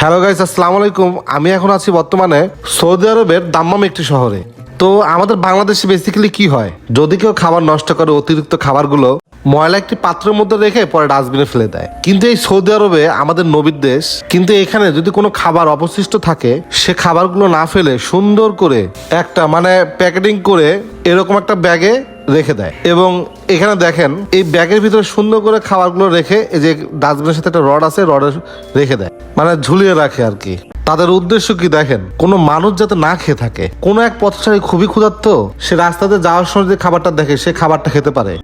Hello guys আসসালামু আলাইকুম। আমি এখন আছি বর্তমানে সৌদি আরবের দাম্মাম একটি শহরে। তো আমাদের বাংলাদেশে বেসিক্যালি কি হয়? যদি কেউ খাবার নষ্ট করে অতিরিক্ত খাবারগুলো ময়লা একটি পাত্রের মধ্যে রেখে পরে ডাস্টবিনে ফেলে দেয়। কিন্তু এই সৌদি আরবে আমাদের নবীর দেশ, কিন্তু এখানে যদি কোনো খাবার অবশিষ্ট থাকে, সে খাবারগুলো না ফেলে সুন্দর করে একটা মানে প্যাকেটিং করে এরকম একটা ব্যাগে রেখে দেয়। এবং এখানে দেখেন, এই ব্যাগের ভিতরে সুন্দর করে খাবারগুলো রেখে এই যে ডাস্টবিনের সাথে একটা রড আছে, রডে রেখে দেয়। মানে ঝুলিয়ে রাখে আর কি। তাদের উদ্দেশ্য কি দেখেন? কোনো মানুষ যাতে না খেয়ে থাকে, কোনো এক পথচারী খুবই ক্ষুধার্ত, সে রাস্তাতে যাওয়ার সময় যে খাবারটা দেখে, সে খাবারটা খেতে পারে।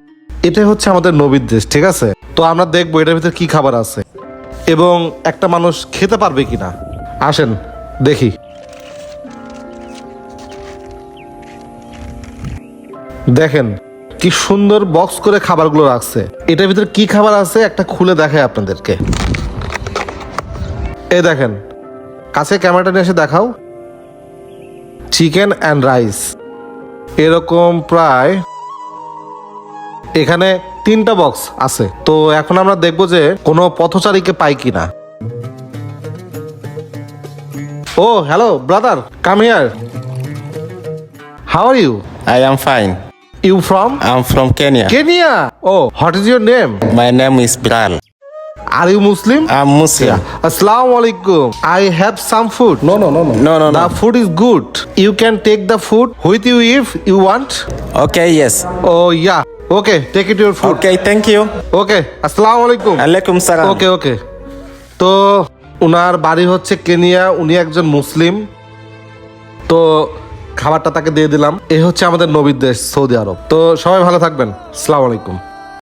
এটাই হচ্ছে আমাদের নবীর দেশ, ঠিক আছে? তো আমরা দেখব এটার ভিতরে কি খাবার আছে। এবং একটা মানুষ খেতে পারবে কিনা। আসেন, দেখি। দেখেন, কি সুন্দর বক্স করে খাবারগুলো রাখছে। এটার ভিতরে কি খাবার আছে একটা খুলে দেখায় আপনাদেরকে। এই দেখেন, কাছে ক্যামেরাটা নিয়ে এসে দেখাও। চিকেন অ্যান্ড রাইস এরকম প্রায় এখানে তিনটা বক্স আছে তো এখন আমরা দেখব যে কোনো পথচারীকে পাই কিনা ও hello brother come here how are you I am fine. You from I'm from Kenya. Kenya oh what is your name My name is Bilal. Are you Muslim I'm Muslim. Assalamu alaikum. I have some food. No, no, no, no. No, no, The food is good. You can take the food with you if you want. Okay, yes. Oh yeah. Okay, take it your food okay thank you okay আসসালামু আলাইকুম আলাইকুম সালাম ওকে ওকে তো ওনার বাড়ি হচ্ছে Kenya উনি একজন মুসলিম। তো খাবারটা তাকে দিয়ে দিলাম। এ হচ্ছে আমাদের নবীর দেশ সৌদি আরব। তো সবাই ভালো থাকবেন। আসসালামু আলাইকুম।